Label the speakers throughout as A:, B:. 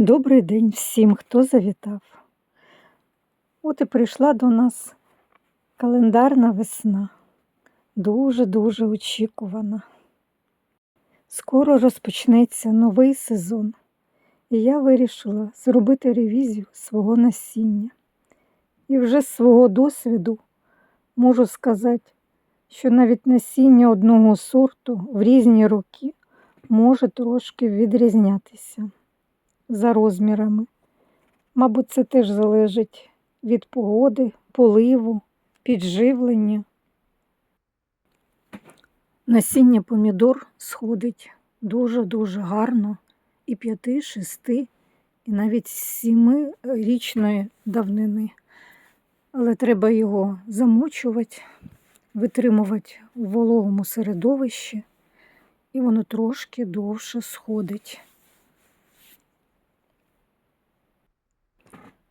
A: Добрий день всім, хто завітав. От і прийшла до нас календарна весна. Дуже-дуже очікувана. Скоро розпочнеться новий сезон, і я вирішила зробити ревізію свого насіння. І вже з свого досвіду можу сказати, що навіть насіння одного сорту в різні роки може трошки відрізнятися за розмірами. Мабуть, це теж залежить від погоди, поливу, підживлення. Насіння помідор сходить дуже-дуже гарно і п'яти, шести, і навіть сімирічної давнини. Але треба його замочувати, витримувати у вологому середовищі, і воно трошки довше сходить.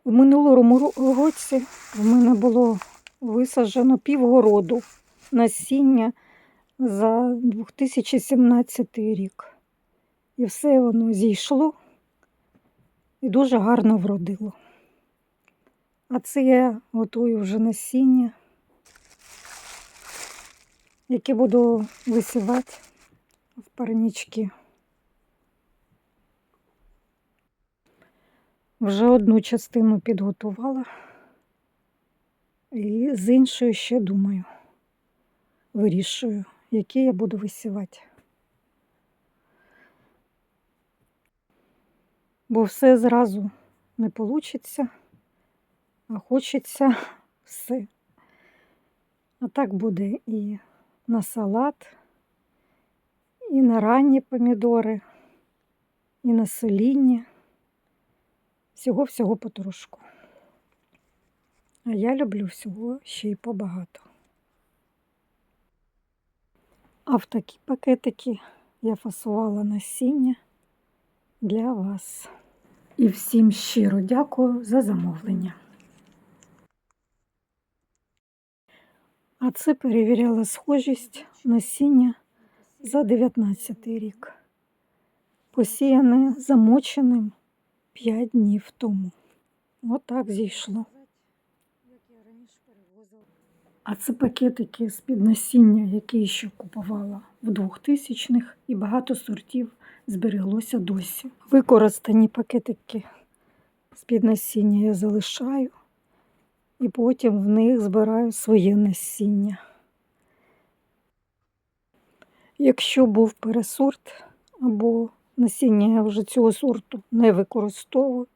A: В минулому році в мене було висаджено півгороду насіння за 2017 рік. І все воно зійшло і дуже гарно вродило. А це я готую вже насіння, яке буду висівати в парнички. Вже одну частину підготувала, і з іншою ще думаю, вирішую, які я буду висівати. Бо все зразу не вийде, а хочеться все. А так буде і на салат, і на ранні помідори, і на соління. Всього-всього потрошку. А я люблю всього ще й побагато. А в такі пакетики я фасувала насіння для вас. І всім щиро дякую за замовлення. А це перевіряла схожість насіння за 19 рік. Посіяне замоченим 5 днів тому. Отак зійшло. А це пакетики з-під насіння, які ще купувала в 2000-х, і багато сортів збереглося досі. Використані пакетики з-під насіння я залишаю, і потім в них збираю своє насіння. Якщо був пересорт або насіння я вже цього сорту не використовую,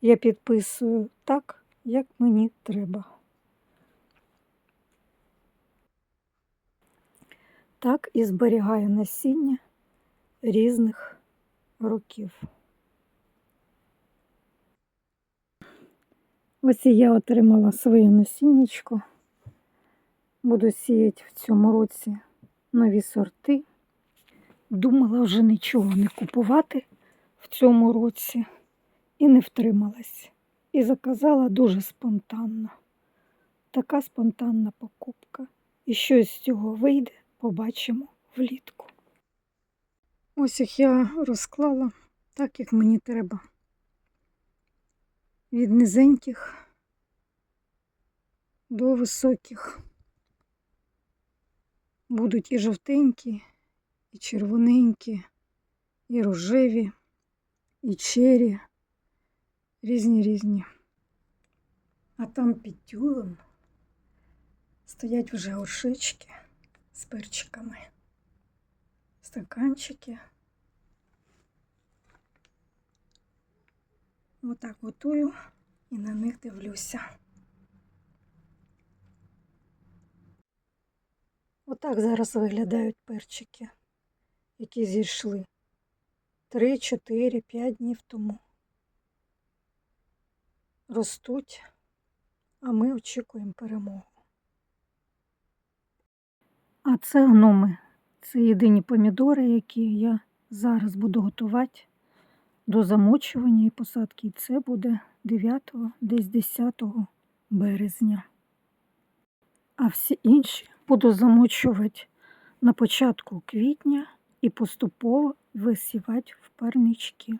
A: я підписую так, як мені треба. Так і зберігаю насіння різних років. Ось і я отримала своє насіннячко. Буду сіяти в цьому році нові сорти. Думала вже нічого не купувати в цьому році і не втрималась. І заказала дуже спонтанно. Така спонтанна покупка. І що з цього вийде, побачимо влітку. Ось їх я розклала так, як мені треба. Від низеньких до високих. Будуть і жовтенькі, і червоненькі, і рожеві, і чері, різні різні. А там під тюлем стоять вже горшечки з перчиками, стаканчики. Отак готую і на них дивлюся. Отак зараз виглядають перчики, які зійшли 3, 4, 5 днів тому. Ростуть, а ми очікуємо перемогу. А це гноми. Це єдині помідори, які я зараз буду готувати до замочування і посадки. І це буде 9, десь 10 березня. А всі інші буду замочувати на початку квітня і поступово висівати в парнички.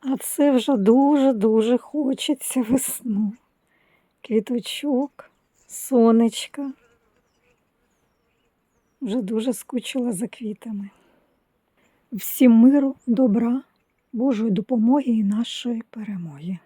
A: А це вже дуже-дуже хочеться весну. Квіточок, сонечка. Вже дуже скучила за квітами. Всім миру, добра, Божої допомоги і нашої перемоги.